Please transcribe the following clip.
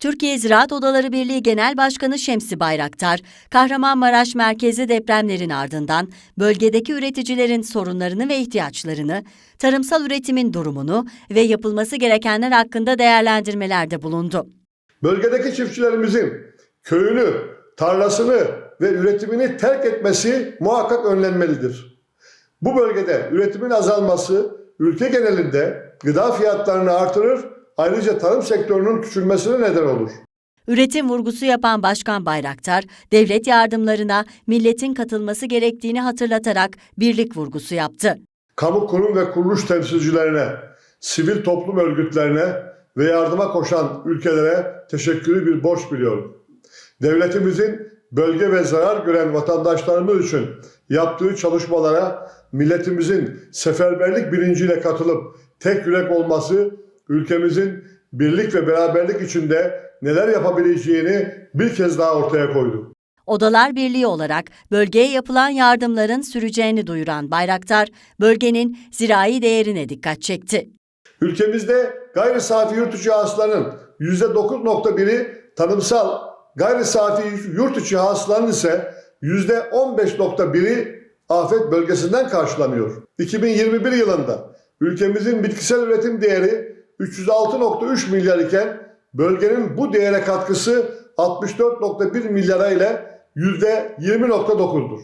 Türkiye Ziraat Odaları Birliği Genel Başkanı Şemsi Bayraktar, Kahramanmaraş merkezi depremlerin ardından bölgedeki üreticilerin sorunlarını ve ihtiyaçlarını, tarımsal üretimin durumunu ve yapılması gerekenler hakkında değerlendirmelerde bulundu. Bölgedeki çiftçilerimizin köyünü, tarlasını ve üretimini terk etmesi muhakkak önlenmelidir. Bu bölgede üretimin azalması ülke genelinde gıda fiyatlarını artırır, ayrıca tarım sektörünün küçülmesine neden olur. Üretim vurgusu yapan Başkan Bayraktar, devlet yardımlarına milletin katılması gerektiğini hatırlatarak birlik vurgusu yaptı. Kamu kurum ve kuruluş temsilcilerine, sivil toplum örgütlerine ve yardıma koşan ülkelere teşekkürü bir borç biliyorum. Devletimizin bölge ve zarar gören vatandaşlarımız için yaptığı çalışmalara milletimizin seferberlik bilinciyle katılıp tek yürek olması ülkemizin birlik ve beraberlik içinde neler yapabileceğini bir kez daha ortaya koydu. Odalar Birliği olarak bölgeye yapılan yardımların süreceğini duyuran Bayraktar, bölgenin zirai değerine dikkat çekti. Ülkemizde gayri safi yurt içi hasılanın %9.1'i tanımsal, gayri safi yurt içi hasılanın ise %15.1'i afet bölgesinden karşılanıyor. 2021 yılında ülkemizin bitkisel üretim değeri 306.3 milyar iken bölgenin bu değere katkısı 64.1 milyara ile %20.9'dur.